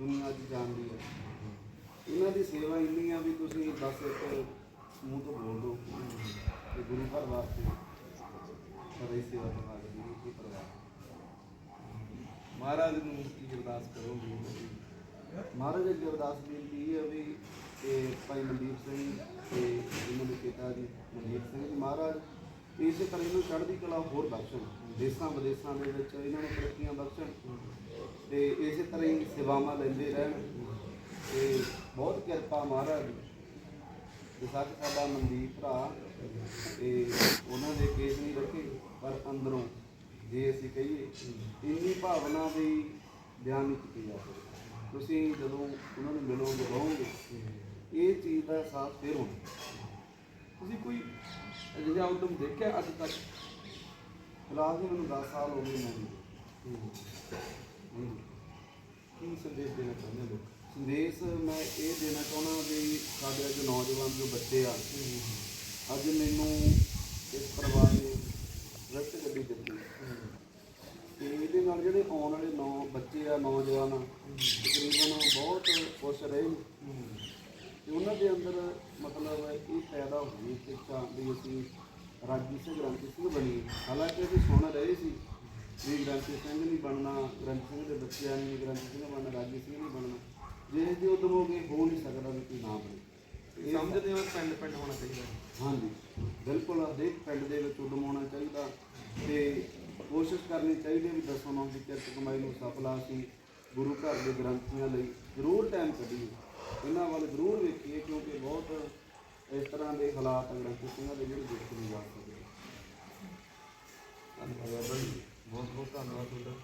ਦੁਨੀਆ ਅੱਜ ਜਾਣਦੀ ਹੈ। ਇਹਨਾਂ ਦੀ ਸੇਵਾ ਇੰਨੀ ਆ ਵੀ ਤੁਸੀਂ ਬਸ ਇੱਕ ਮੂੰਹ ਤੋਂ ਬੋਲ ਦਿਓ ਕਿ ਗੁਰੂ ਘਰ ਵਾਸਤੇ ਸਦਾ ਸੇਵਾ ਕਰਵਾ ਰਹੀ ਹੈ ਇਹ ਪਰਿਵਾਰ ਮਹਾਰਾਜ ਨੂੰ ਕੀ ਅਰਦਾਸ ਕਰੋ ਮਹਾਰਾਜ ਅੱਗੇ ਅਰਦਾਸ ਬੇਨਤੀ ਇਹ ਹੈ ਵੀ ਇਹ ਭਾਈ ਮਨਦੀਪ ਸਿੰਘ ਤੇ ਇਹਨਾਂ ਦੇ ਪਿਤਾ ਜੀ ਮਨਦੀਪ ਸਿੰਘ ਜੀ, ਮਹਾਰਾਜ ਇਸੇ ਤਰ੍ਹਾਂ ਇਹਨੂੰ ਚੜ੍ਹਦੀ ਕਲਾ ਹੋਰ ਬਖਸ਼ਣ, ਦੇਸਾਂ ਵਿਦੇਸਾਂ ਦੇ ਵਿੱਚ ਇਹਨਾਂ ਨੂੰ ਤਰੱਕੀਆਂ ਬਖਸ਼ਣ ਤੇ ਇਸੇ ਤਰ੍ਹਾਂ ਹੀ ਸੇਵਾਵਾਂ ਲੈਂਦੇ ਰਹਿਣ ਤੇ ਬਹੁਤ ਕਿਰਪਾ ਮਹਾਰਾਜ ਦੀ ਤੇ ਸੱਚ ਸਾਡਾ ਮਨਦੀਪ ਭਰਾ ਤੇ ਉਹਨਾਂ ਦੇ ਕੇਸ ਨਹੀਂ ਰੱਖੇ, ਪਰ ਅੰਦਰੋਂ ਜੇ ਅਸੀਂ ਕਹੀਏ, ਇੰਨੀ ਭਾਵਨਾ ਦੀ ਬਿਆਨ ਨਹੀਂ ਕੀਤੀ ਜਾ ਸਕਦੀ? ਤੁਸੀਂ ਜਦੋਂ ਉਹਨਾਂ ਨੂੰ ਮਿਲੋਗੇ ਰਹੋਗੇ ਇਹ ਚੀਜ਼ ਦਾ ਅਹਿਸਾਸ ਫਿਰ ਹੋਣਾ। ਤੁਸੀਂ ਕੋਈ ਅਜਿਹਾ ਉਦਮ ਦੇਖਿਆ, ਅੱਜ ਤੱਕ ਫਿਲਹਾਲ ਜੀ ਮੈਨੂੰ 10 ਸਾਲ ਹੋ ਗਏ ਮੈਨੂੰ ਨਹੀਂ ਕੀ ਸੰਦੇਸ਼ ਦੇਣਾ ਚਾਹੁੰਦੇ ਲੋਕ? ਸੰਦੇਸ਼ ਮੈਂ ਇਹ ਦੇਣਾ ਚਾਹੁੰਦਾ ਵੀ ਸਾਡੇ ਅੱਜ ਨੌਜਵਾਨ ਜੋ ਬੱਚੇ ਆ, ਅੱਜ ਮੈਨੂੰ ਇਸ ਪਰਿਵਾਰ ਨੇ ਰਸਤੇ ਗੱਡੀ ਦਿੱਤੀ। ਤੇ ਇਹਦੇ ਨਾਲ ਜਿਹੜੇ ਆਉਣ ਵਾਲੇ ਨੌ, ਬੱਚੇ ਆ, ਨੌਜਵਾਨ ਤਕਰੀਬਨ ਬਹੁਤ ਖੁਸ਼ ਰਹੇ ਤੇ ਉਹਨਾਂ ਦੇ ਅੰਦਰ ਮਤਲਬ ਇਹ ਪੈਦਾ ਹੋਈ ਕਿ ਇੱਛਾ ਵੀ ਅਸੀਂ ਰਾਜੀ ਸਿੰਘ ਗ੍ਰੰਥੀ ਸਿੰਘ ਬਣੀਏ ਹਾਲਾਂਕਿ ਅਸੀਂ ਸੁਣ ਰਹੇ ਸੀ ਵੀ ਗ੍ਰੰਥੀ ਸਿੰਘ ਨਹੀਂ ਬਣਨਾ ਗ੍ਰੰਥੀ ਸਿੰਘ ਦੇ ਬੱਚਿਆਂ ਨੇ ਗ੍ਰੰਥੀ ਸਿੰਘ ਬਣਨਾ ਰਾਜੀ ਸਿੰਘ ਨਹੀਂ ਬਣਨਾ। ਜੇ ਜੇ ਉਦਮ ਹੋ ਗਏ ਹੋ ਨਹੀਂ ਸਕਦਾ ਵੀ ਕੋਈ ਨਾ ਬਣੇ। ਇਹ ਸਮਝਦੇ ਹੋ ਪਿੰਡ ਪਿੰਡ ਹੋਣਾ ਚਾਹੀਦਾ। ਹਾਂਜੀ ਬਿਲਕੁਲ ਹਰੇਕ ਪਿੰਡ ਦੇ ਵਿੱਚ ਉਦਮ ਹੋਣਾ ਚਾਹੀਦਾ ਤੇ ਕੋਸ਼ਿਸ਼ ਕਰਨੀ ਚਾਹੀਦੀ ਹੈ ਵੀ ਦਸੋਂ ਨਾਮ ਦੀ ਕਿਰਤ ਕਮਾਈ ਨੂੰ ਸਫਲਾ ਅਸੀਂ ਗੁਰੂ ਘਰ ਦੇ ਗ੍ਰੰਥੀਆਂ ਲਈ ਜ਼ਰੂਰ ਟਾਈਮ ਕੱਢੀਏ। ਇਹਨਾਂ ਵੱਲ ਜ਼ਰੂਰ ਵੇਖੀਏ ਕਿਉਂਕਿ ਬਹੁਤ ਇਸ ਤਰ੍ਹਾਂ ਦੇ ਹਾਲਾਤ ਆ ਗ੍ਰੰਥੀ ਦੇ ਜਿਹੜੇ ਦੇਖੇ ਨਹੀਂ ਜਾ ਸਕਦੇ ਧੰਨਵਾਦ ਬਹੁਤ ਬਹੁਤ ਧੰਨਵਾਦ ਤੁਹਾਡਾ।